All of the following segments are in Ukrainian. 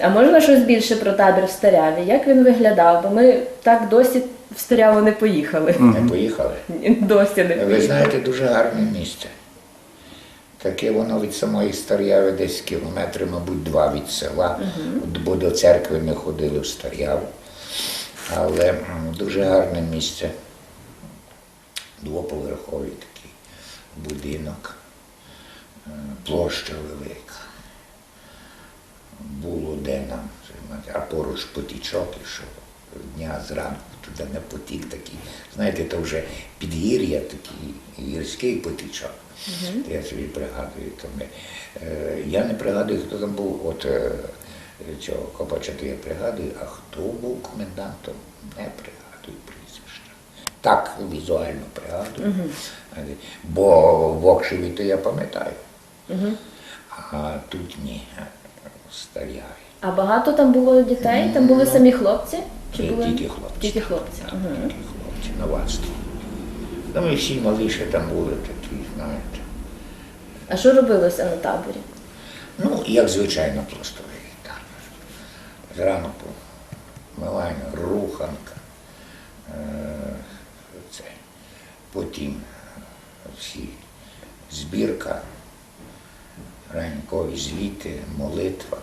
А можна щось більше про табір в Старяві? Як він виглядав? Бо ми так досі в Старяву не поїхали. Не поїхали. Досі не поїхали. Ви знаєте, дуже гарне місце. Таке воно від самої Стар'яви десь кілометри, мабуть, два від села. Бо до церкви ми ходили в Стар'яву. Але дуже гарне місце. Двоповерховий такий будинок, е, площа велика. Було де нам займати, а поруч потічок ішов. Дня зранку туди не потік такий. Знаєте, то вже підгір'я такий гірський потічок. Я собі пригадую. То ми, е, я не пригадую, хто там був, от е, цього Копача, то я пригадую, а хто був комендантом, не пригадую прізвища. Так візуально пригадую. Е, Бо в Окшеві то я пам'ятаю. А тут ні, старяві. А багато там було дітей? Там були самі хлопці? Чи Ні, були Тільки хлопці. Тільки хлопці. Так, Мгм. Тільки хлопці, новацтво. Та ми всі маліше там були такі, знаєте. А що робилося на таборі? Ну, як звичайно, пластовий табір. Зранку милання, руханка. е, Це. Потім всі збірка, ранкові звіти, молитва,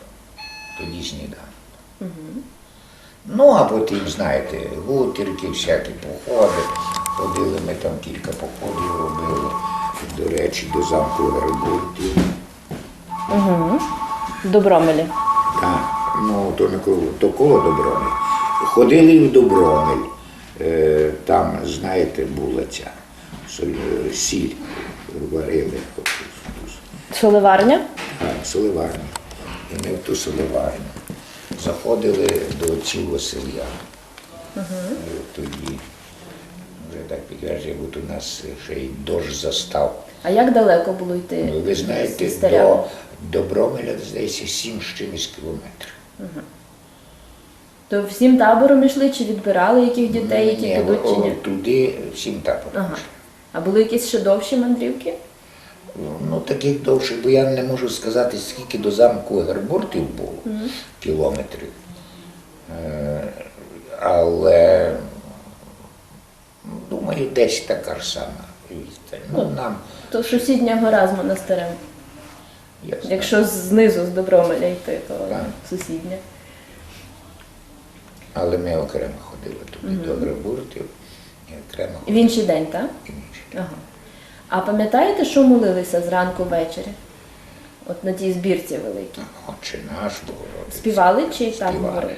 тоді сніданок. Ну, а потім, знаєте, гутірки, всякі походи. Ходили ми там кілька походів робили. До речі, до замку Вербуртів. Угу. Добромелі. Так, ну то не коло, то коло Добромель. Ходили і в Добромель. Е, там, знаєте, була ця соль- сіль варили. Соливарня? а, соливарня. І ми в ту соливарню заходили до отців Василя. Е, Тоді вже так підтверджує, бо у нас ще й дощ застав. А як далеко було йти? Ну, ви знаєте, до Добромеля, здається, сім з чимось кілометрів. То всім табором йшли чи відбирали яких дітей, які Ні, підуть чи ні? туди всім табором. Ага. А були якісь ще довші мандрівки? Ну, таких довших, бо я не можу сказати, скільки до замку Гербуртів було кілометрів. Е, Але ну, думаю, десь така ж сама відстань. Ну, нам, То сусідня гора з монастирем. я знаю. Якщо знизу з Добромеля йти, то Так. сусідня. Але ми окремо ходили туди до Гербуртів і окремо В інший день, так? інші. Ага. А пам'ятаєте, що молилися зранку ввечері? От на тій збірці великій. Отче наш Богородець. Співали чи так Співали. говорили?